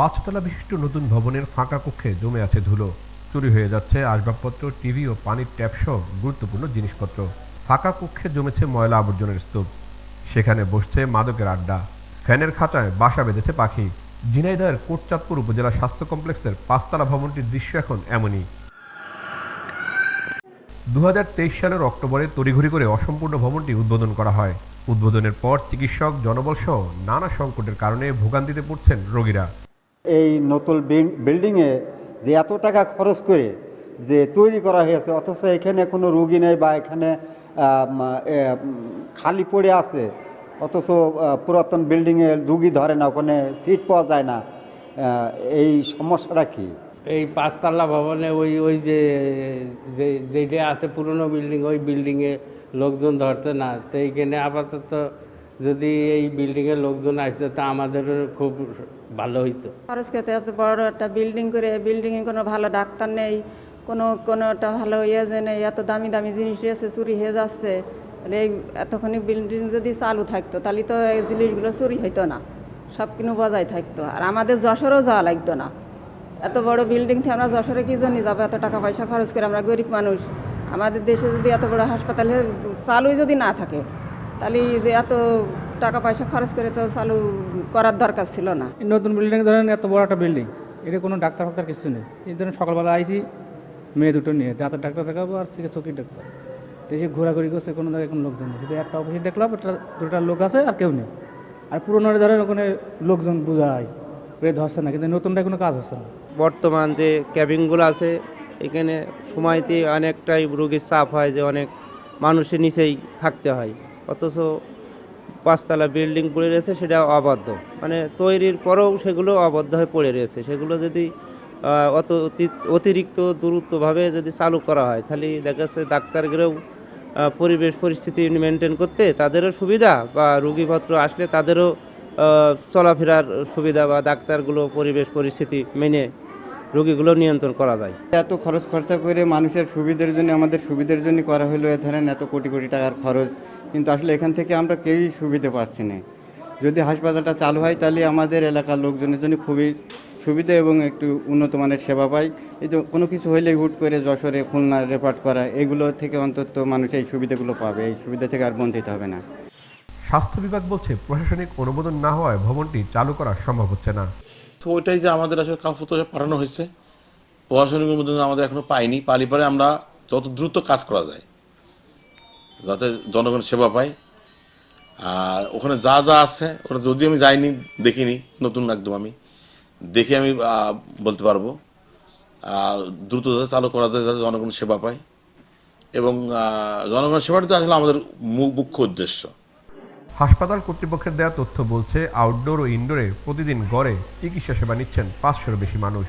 পাঁচতলা বিশিষ্ট নতুন ভবনের ফাঁকা কক্ষে জমে আছে ধুলো। চুরি হয়ে যাচ্ছে আসবাবপত্র, টিভি ও পানির ট্যাপ সহ গুরুত্বপূর্ণ জিনিসপত্র। ফাঁকা কক্ষে জমেছে ময়লা আবর্জনের স্তূপ। সেখানে বসছে মাদকের আড্ডা। ফ্যানের খাঁচায় বাসা বেঁধেছে পাখি। ঝিনাইদহের কোটচাঁদপুর উপজেলা স্বাস্থ্য কমপ্লেক্সের পাঁচতলা ভবনটির দৃশ্য এখন এমনই। দু হাজার তেইশ সালের অক্টোবরে তড়িঘড়ি করে অসম্পূর্ণ ভবনটি উদ্বোধন করা হয়। উদ্বোধনের পর চিকিৎসক, জনবল সহ নানা সংকটের কারণে ভোগান্তিতে পড়ছেন রোগীরা। এই নতুন বিল- বিল্ডিংয়ে যে এত টাকা খরচ করে যে তৈরি করা হয়েছে, অথচ এখানে কোনো রুগী নেই বা এখানে খালি পড়ে আছে, অথচ পুরাতন বিল্ডিংয়ে রুগী ধরে না, ওখানে সিট পাওয়া যায় না এই সমস্যাটা কি? এই পাঁচতলা ভবনে ওই ওই যে যেটা আছে পুরনো বিল্ডিং, ওই বিল্ডিংয়ে লোকজন ধরছে না, তো এইখানে আপাতত যদি এই বিল্ডিংয়ে লোকজন আসতো, তা আমাদের খুব ভালো হইতো। খরচ খেতে এত বড় একটা বিল্ডিং করে বিল্ডিংয়ে কোনো ভালো ডাক্তার নেই, কোনো কোনো একটা ভালো ইয়ে যে নেই, এত দামি দামি জিনিস এসে চুরি হয়ে যাচ্ছে। তাহলে এই এতখানি বিল্ডিং যদি চালু থাকতো, তাহলে তো এই জিনিসগুলো চুরি হইতো না। সব কিছু বজায় থাকতো। আর আমাদের যশোরেও যাওয়া লাগতো না। এত বড় বিল্ডিং থেকে আমরা যশোরে কি জন্য যাব? এত টাকা পয়সা খরচ করে আমরা গরিব মানুষ। আমাদের দেশে যদি এত বড় হাসপাতালে চালুই যদি না থাকে তাহলে যে এত টাকা পয়সা খরচ করে তো চালু করার দরকার ছিল না। এই নতুন বিল্ডিং ধরেন এত বড় একটা বিল্ডিং এটা কোনো ডাক্তার ফাক্তার কিছু নেই। এই ধরেন সকালবেলা আইসি মেয়ে দুটো নিয়ে দাঁতের ডাক্তার দেখাবো আর চিকিৎসকের ডাক্তার। তো এসে ঘোরাঘুরি করছে কোনো জায়গায় কোনো লোকজন নেই। শুধু একটা অফিসে দেখলাম একটা দুটা লোক আছে আর কেউ নেই। আর পুরোনো ধরেন ওখানে লোকজন বোঝায় ওই ধরছে না কিন্তু নতুনটা কোনো কাজ হচ্ছে না। বর্তমান যে ক্যাবিনগুলো আছে এখানে সময়তে অনেকটাই রোগীর চাপ হয় যে অনেক মানুষের নিচেই থাকতে হয়। অথচ পাঁচতলা বিল্ডিং পড়ে রয়েছে সেটা অবাধ্য। মানে তৈরির পরেও সেগুলো অবদ্ধ হয়ে পড়ে রয়েছে। সেগুলো যদি অত অতি- অতিরিক্ত দূরত্বভাবে যদি চালু করা হয়, তাহলে দেখা যাচ্ছে ডাক্তারগুলোও পরিবেশ পরিস্থিতি মেনটেন করতে তাদেরও সুবিধা বা রুগীপত্র আসলে তাদেরও চলাফেরার সুবিধা বা ডাক্তারগুলো পরিবেশ পরিস্থিতি মেনে রোগীগুলো নিয়ন্ত্রণ করা যায়। এত খরচ খরচা করে মানুষের সুবিধার জন্য, আমাদের সুবিধার জন্য করা হলো, এ ধরেন এত কোটি কোটি টাকার খরচ। কিন্তু আসলে এখান থেকে আমরা কেউই সুবিধা পাচ্ছি না। যদি হাসপাতালটা চালু হয় তাহলে আমাদের এলাকার লোকজনের জন্য খুবই সুবিধা এবং একটু উন্নত মানের সেবা পাই। এই যে কোনো কিছু হইলে হুট করে যশোরে খুলনা রেপার্ট করা এগুলো থেকে অন্তত মানুষ এই সুবিধাগুলো পাবে। এই সুবিধা থেকে আর বঞ্চিত হবে না। স্বাস্থ্য বিভাগ বলছে প্রশাসনিক অনুমোদন না হওয়ায় ভবনটি চালু করা সম্ভব হচ্ছে না। তো ওইটাই যে আমাদের আসলে কাগজপত্র পাঠানো হয়েছে প্রশাসনিক অনুমোদন আমাদের এখনও পাইনি। পালি পরে আমরা যত দ্রুত কাজ করা যায়। যাতে জনগণ সেবা পায়। আর ওখানে যা যা আছে, ওখানে যদি আমি যাইনি, দেখিনি, নতুন একদম আমি, দেখে আমি বলতে পারব। দ্রুত যাতে চালু করা যায়, যাতে জনগণ সেবা পায়। এবং জনগণ সেবাটা তো আসলে আমাদের মুখ্য উদ্দেশ্য। হাসপাতাল কর্তৃপক্ষের দেওয়া তথ্য বলছে আউটডোর ও ইনডোরে প্রতিদিন গড়ে চিকিৎসা সেবা নিচ্ছেন পাঁচশোর বেশি মানুষ।